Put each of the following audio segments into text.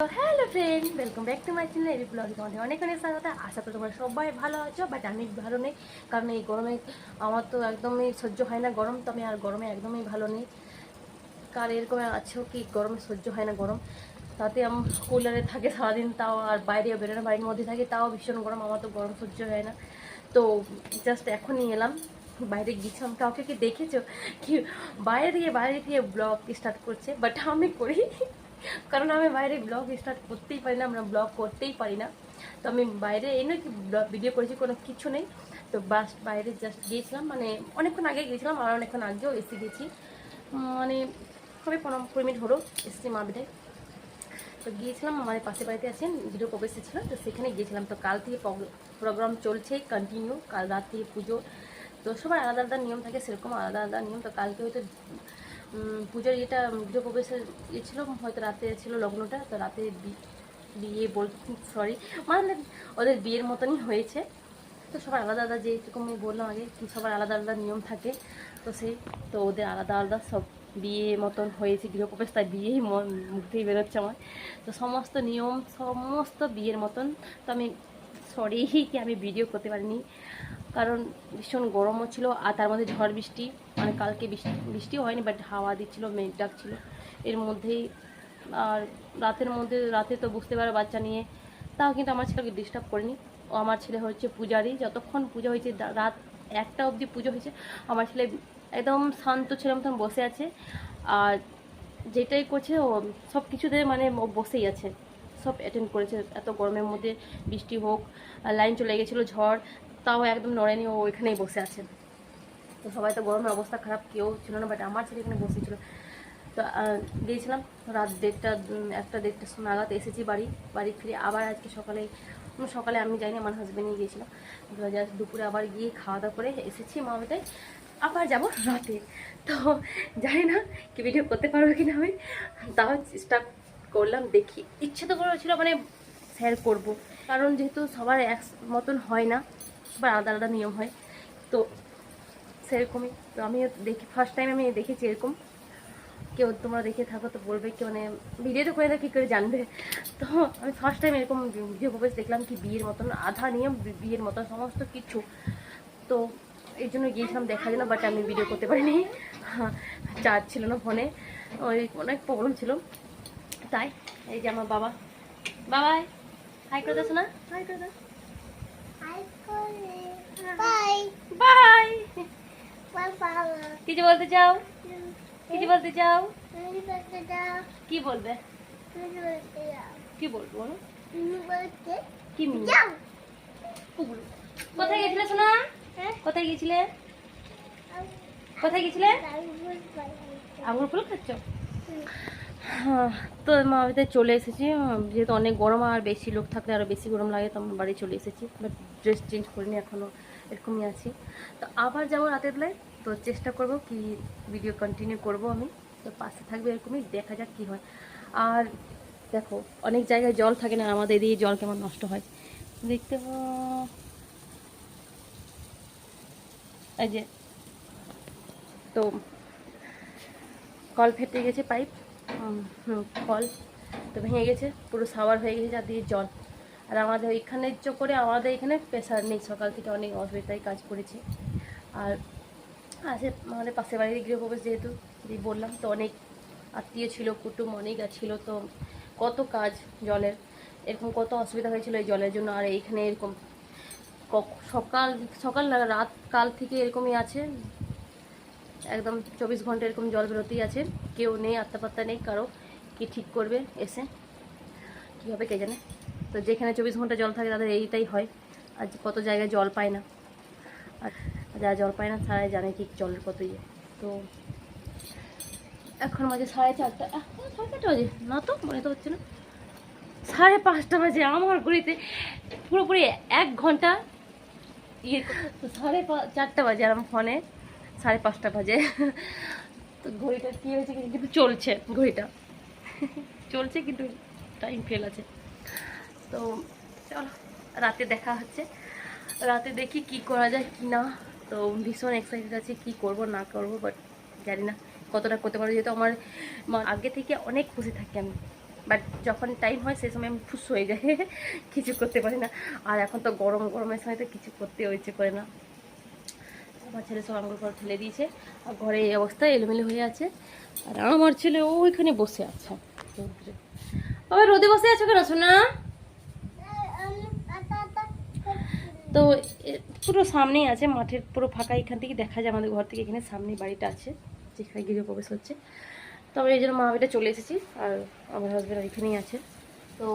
Hello friend welcome back to my channel এই ব্লগে তোমাদের অনেক অনেক স্বাগত। আশা করি তোমরা সবাই ভালো আছো বাট আমি ভালো নেই, কারণ এই গরমে আমার তো একদমই সহ্য হয় না গরম তো আমি আর গরমে একদমই ভালো নেই। কার এরকম আছো কি গরমে সহ্য হয় না গরম? তাতে আমি কুলারে থাকে সারাদিন, তাও আর বাইরে বেরোনো বাড়ির মধ্যে থাকি, তাও ভীষণ গরম, আমার তো গরম সহ্য হয় না। তো জাস্ট এখনই এলাম, বাইরে গিয়েছিলাম কাউকে কি দেখেছ? কি বাইরে থেকে বাইরে থেকে ব্লগ স্টার্ট করছে বাট আমি করি কারণ আমি বাইরে ব্লগ স্টার্ট করতেই পারি না, আমরা ব্লগ করতেই পারি না। তো আমি বাইরে এই নয় কি ভিডিও করেছি, কোনো কিছু নেই। তো বাস বাইরে জাস্ট গিয়েছিলাম মানে অনেকক্ষণ আগে গিয়েছিলাম, আর অনেকক্ষণ আগেও এসে গেছি মানে হবে পনেরো কুড়ি মিনিট হলো এসেছি মা বিদায় তো গিয়েছিলাম, আমার পাশে বাড়িতে আছেন, ভিডিও কবে এসেছিল তো সেখানে গিয়েছিলাম। তো কাল থেকে প্রোগ্রাম চলছে কন্টিনিউ কাল রাত থেকে পুজো। তো সবার আলাদা আলাদা নিয়ম থাকে, সেরকম আলাদা আলাদা নিয়ম। তো কালকে হয়তো পুজোর ইয়েটা গৃহ প্রবেশের ইয়ে ছিল, হয়তো রাতে ছিল লগ্নটা, তো রাতে বিয়ে বল সরি মানে ওদের বিয়ের মতনই হয়েছে। তো সবার আলাদা আলাদা যেরকম আমি বললাম আগে সবার আলাদা আলাদা নিয়ম থাকে, তো সেই, তো ওদের আলাদা আলাদা সব বিয়ে মতন হয়েছে, গৃহপ্রবেশ, তাই বিয়েই ম- মুখ থেকে বেরোচ্ছে আমার। তো সমস্ত নিয়ম, সমস্ত বিয়ের মতন, তো আমি সরি কি আমি ভিডিও করতে পারিনি। কারণ ভীষণ গরমও ছিল, আর তার মধ্যে ঝড় বৃষ্টি মানে কালকে বৃষ্টি, বৃষ্টিও হয়নি বাট হাওয়া দিচ্ছিল, মেঘ ডাকছিল। এর মধ্যেই, আর রাতের মধ্যে, রাতে তো বুঝতে পারো বাচ্চা নিয়ে, তাও কিন্তু আমার ছেলেকে ডিস্টার্ব করিনি। ও আমার ছেলে হচ্ছে পূজারি, যতক্ষণ পুজো হয়েছে রাত একটা অবধি পুজো হয়েছে, আমার ছেলে একদম শান্ত ছেলের মতন বসে আছে, আর যেটাই করছে, ও সব কিছুতে মানে বসেই আছে। সব অ্যাটেন্ড করেছে, এত গরমের মধ্যে বৃষ্টি হোক লাইন চলে গেছিল ঝড় তাও একদম নড়েনি, ও ওইখানেই বসে আছে। তো সবাই তো গরমের অবস্থা খারাপ, কেউ ছিল না বাট আমার ছেলে এখানে বসেছিল। তো গিয়েছিলাম, রাত দেড়টা একটা দেড়টা নাগাদ এসেছি বাড়ি বাড়ি ফিরে আবার আজকে সকালে সকালে আমি যাইনি আমার হাজব্যান্ড নিয়ে গিয়েছিলাম দুপুরে আবার গিয়ে খাওয়া দাওয়া করে এসেছি মা মামাটাই আবার যাব রাতে। তো জানি না কি ভিডিও করতে পারব কি না আমি। তাও চেষ্টা করলাম, দেখি, ইচ্ছে তো করেছিল মানে শেয়ার করব। কারণ যেহেতু সবার এক মতন হয় না সবার আলাদা আলাদা নিয়ম হয়। তো সেরকমই। তো আমিও দেখি ফার্স্ট টাইম আমি দেখেছি এরকম। কেউ তোমরা দেখে থাকো তো বলবে কি মানে ভিডিওটা করে না কী করে জানবে। তো আমি ফার্স্ট টাইম এরকম ভিডিও প্রবেশ দেখলাম কি বিয়ের মতন আধা নিয়ম বিয়ের মতন সমস্ত কিছু। তো এই জন্য গিয়েছিলাম দেখার জন্য বাট আমি ভিডিও করতে পারিনি। চার্জ ছিল না ফোনে। ওই অনেক প্রবলেম ছিল। তাই, এই যে আমার বাবা। বাবাই হাই করে দাও না হাই করে Bye. By bye. কিছু বলতে চাও? কিছু বলতে চাও? কি বলবে? কি বলব বলো? কি। কোথায় গেছিলে সোনা? কোথায় গেছিলে কোথায় গেছিলে আঙুর ফুল খাচ্ছ? হ্যাঁ, তো মা বাড়িতে চলে এসেছি যেহেতু অনেক গরম আর বেশি লোক থাকলে আরও বেশি গরম লাগে, তো আমার বাড়ি চলে এসেছি। বাট ড্রেস চেঞ্জ করিনি এখনও এরকমই আছি। তো আবার যাব রাতের বেলায়, তো চেষ্টা করব কি ভিডিও কন্টিনিউ করব আমি। তো পাশে থাকবে এরকমই, দেখা যাক কী হয়। আর দেখো, অনেক জায়গায় জল থাকে না আমাদের এদিকে জল কেমন নষ্ট হয়। দেখতে এই যে, তো কল ফেটে গেছে পাইপ। কল তো ভেঙে গেছে, পুরো সাওয়ার হয়ে গেছে দিয়ে জল। আর আমাদের ওইখানে চো করে আমাদের এখানে প্রেশার নেই, সকাল থেকে অনেক অসুবিধায় কাজ করেছে। আর আছে আমাদের পাশের বাড়ির গৃহপ্রবেশ যেহেতু যে বললাম তো অনেক আত্মীয় ছিল, কুটুম অনেক ছিল তো কত কাজ জলের, এরকম কত অসুবিধা হয়েছিল এই জলের জন্য। আর এইখানে এরকম সকাল সকাল রাত, কাল থেকে এরকমই আছে। একদম চব্বিশ ঘণ্টা এরকম জল বেরোতেই আছে। কেউ নেই আত্মাপাত্তা নেই, কারও কি ঠিক করবে এসে? কী হবে কে জানে? তো যেখানে চব্বিশ ঘণ্টা জল থাকে তাদের এইটাই হয়। আর কত জায়গায় জল পায় না। আর যারা জল পায় না, তারাই জানে কি জলের কত ইয়ে। তো এখন বাজে সাড়ে চারটা। সাড়ে চারটা বাজে? না তো, মনে তো হচ্ছে না। সাড়ে পাঁচটা বাজে আমার ঘড়িতে। পুরোপুরি এক ঘণ্টা ইয়ে। সাড়ে চারটা বাজে আমার ফোনে। সাড়ে পাঁচটা বাজে। তো ঘড়িটা কী হয়েছে কিন্তু চলছে ঘড়িটা। চলছে কিন্তু টাইম ফেল আছে। তো চলো, রাতে দেখা হচ্ছে। রাতে দেখি কি করা যায়, কি না। তো ভীষণ এক্সাইটেড আছে, কি করব, না করব বাট জানি না কতটা করতে পারব। যেহেতু আমার আগে থেকে অনেক খুশি থাকি আমি। বাট যখন টাইম হয় সেই সময় আমি ফুস হয়ে যাই। কিছু করতে পারি না। আর এখন তো গরম, গরমের সময় তো কিছু করতে হয়েছে করে না। আমার ছেলে সব আমার ঘর ফেলে দিয়েছে। আর ঘরে এই অবস্থা এলোমেলো হয়ে আছে। আর আমার ছেলে ওইখানে বসে আছে। আবার রোদে বসে আছো কেন আমি আটা তো পুরো সামনেই আছে, মাঠের পুরো ফাঁকা। এখান থেকে দেখা যায় আমাদের ঘর থেকে, এখানে সামনে বাড়িটা আছে, যেখানে গৃহ প্রবেশ হচ্ছে। তো আমরা এই জন্য মা বাড়িটা চলে এসেছি, আর আমার হাজব্যান্ড এখানেই আছে। তো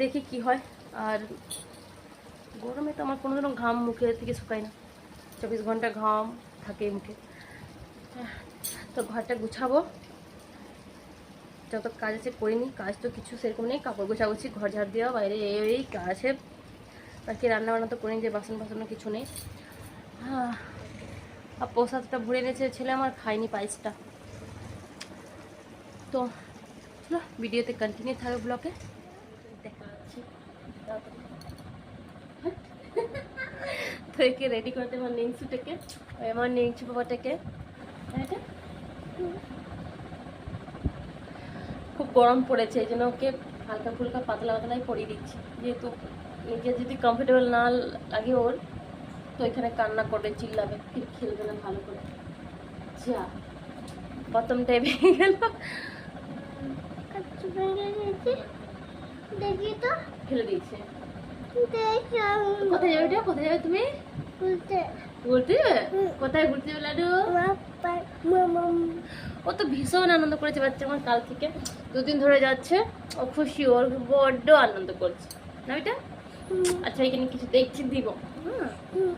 দেখি কি হয়। আর গরমে তো আমার কোনো রকম ঘাম মুখে থেকে শুকায় না। চব্বিশ ঘণ্টা ঘাম থাকে মুখে। তো ঘরটা গুছাবো। যত কাজ আছে করিনি, কাজ তো কিছু সেরকম নেই, কাপড় গোছাগুছি ঘর ঝাড় দেওয়া, বাইরে এই কাজ আছে বাকি রান্না বান্না তো করিনি, যে বাসন বাসনও কিছু নেই। হ্যাঁ আর প্রসাদটা ভরে এনেছে ছেলে আমার খায়নি পায়েসটা। তো ভিডিওতে কন্টিনিউ থাকবে ব্লকে দেখা যাচ্ছে একে রেডি করতে আমার নিংসুটাকে আমার নিংসু বাবাটাকে খুব গরম পড়েছে এই জন্য ওকে হালকা ফুলকা পাতলা পাতলাই পরিয়ে দিচ্ছি। যেহেতু নিজে যদি কমফোর্টেবল না লাগে ওর তো এখানে কান্না করবে চিল্লাবে ফির খেলবে না ভালো করে। যা প্রথমটাই ভেঙে গেল। দেখি তো। ফেলে দিয়েছে। কোথায় যাবে? এটা? কোথায় যাবে তুমি? ঘুরতে। যাবে হুম। কোথায় ঘুরতে যাবে লাডু? ও তো ভীষণ আনন্দ করেছে বাচ্চা আমার কাল থেকে। দুদিন ধরে যাচ্ছে। ও খুশি ওর বড্ড আনন্দ করছে। না এটা? আচ্ছা এখানে কিছু দেখছি দিব। হুম।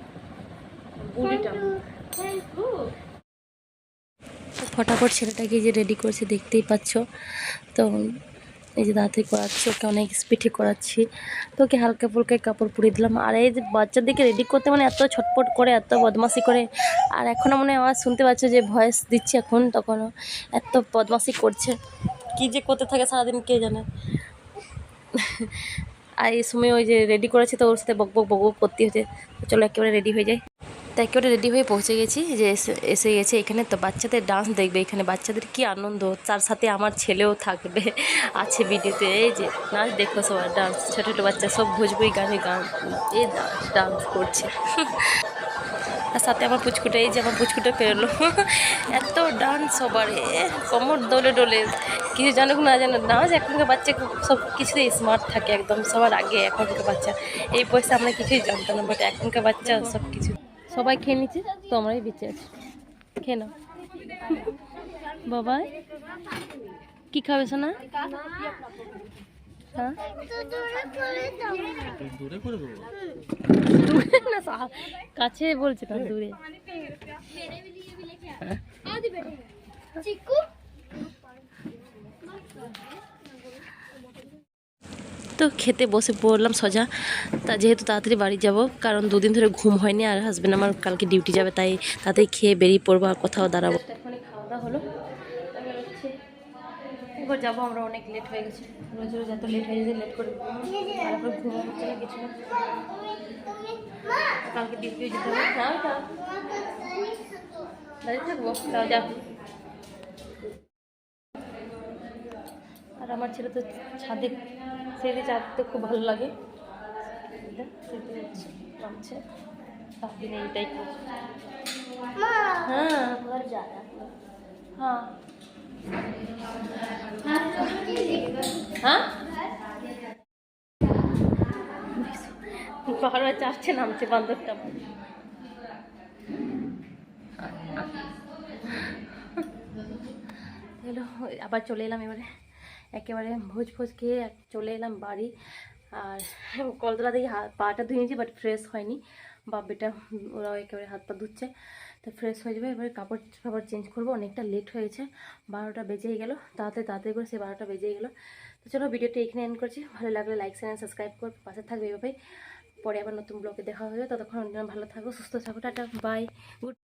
বুড়িটা। ফটাফট ছেলেটাকে যে রেডি করছে দেখতেই পাচ্ছ। তো এই যে দাঁতে করাচ্ছি, ওকে অনেক স্পিডে করাচ্ছি। তো ওকে হালকা ফুলকা কাপড় পরিয়ে দিলাম। আর এই যে বাচ্চাদেরকে রেডি করতে মানে এত ছটপট করে, এত বদমাশি করে, আর এখনও মনে আওয়াজ শুনতে পাচ্ছ যে ভয়েস দিচ্ছে এখন, তখনও এত বদমাশি করছে। কী যে করতে থাকে সারাদিন, কে জানে? আর এই সময় ওই যে রেডি করেছে তো ওর সাথে বক বক বক করতে হচ্ছে। চলো একেবারে রেডি হয়ে যাই। তো একেবারে রেডি হয়ে পৌঁছে গেছি? যে এসে গেছে এখানে তো বাচ্চাদের ডান্স দেখবে এখানে বাচ্চাদের কি আনন্দ? তার সাথে আমার ছেলেও থাকবে আছে ভিডিওতে এই যে নাচ দেখো সবার ডান্স ছোটো ছোটো বাচ্চা সব ভোজপুরি গানে গান এ ডান্স করছে। আর সাথে আমার পুচকুটা এই যে আমার পুচকুটা পেরোলো এত ডান্স সবার এ, কোমর দোলে ডোলে কিছু জানুক না জানো নাচ এখনকার বাচ্চা সব কিছুতেই স্মার্ট থাকে একদম সবার আগে এখনকার বাচ্চা। এই বয়সে আমরা কিছুই জানতাম না বাট এখনকার বাচ্চা সব কিছু সবাই খেয়ে নিচ্ছে তো আমরাই বেঁচে আছি। খেয়ে নাও। বাবা কি খাবে সোনা? হ্যাঁ? দূরে করে না সা- কাছে বলছে না দূরে। চিকু? খেতে বসে পড়লাম সোজা। তা যেহেতু তাড়াতাড়ি বাড়ি যাব, কারণ দুদিন ধরে ঘুম হয়নি আর হাজব্যান্ড আমার কালকে ডিউটি যাবে, তাই তাড়াতাড়ি খেয়ে বেরিয়ে পড়ব আর কোথাও দাঁড়াবো। খাওয়া দাওয়া হলো। যাব আমরা, অনেক লেট হয়ে গেছে। রোজ রোজ লেট হয়ে গেছে লেট করে এখন ঘুমো হচ্ছে না কিছু না। কালকে ডিউটিও যেতে হবে। না ওইটা দাঁড়িয়ে থাকব? তাও আর আমার ছেলে তো ছাদে সেদিকে চাপতে খুব ভালো লাগে। নামছে। সারাদিন এইটাই করছে। হ্যাঁ। হ্যাঁ। হ্যাঁ? বারবার চাপছে নামছে বান্দরটা এলো আবার চলে এলাম এবারে। একেবারে ভোজ ভোজ খেয়ে চলে এলাম বাড়ি। আর কলতলা থেকে হাত পাটা ধুয়ে নিয়েছি বাট ফ্রেশ হয়নি। বাপিটা ওরাও একেবারে হাত পা ধুচ্ছে। তো ফ্রেশ হয়ে যাবে, এবারে কাপড় ফাপড় চেঞ্জ করব। অনেকটা লেট হয়ে গেছে, বারোটা বেজেই গেল। তাড়াতাড়ি তাড়াতাড়ি করে সে বারোটা বেজেই গেলো। তো চলো ভিডিওটা এখানে এন্ড করছি। ভালো লাগলে লাইক চ্যানেল সাবস্ক্রাইব কর পাশে থাকবে এভাবেই। পরে আবার নতুন ব্লগে দেখা হবে। ততক্ষণ ভালো থাকো, সুস্থ থাকো, টাটা বাই গুড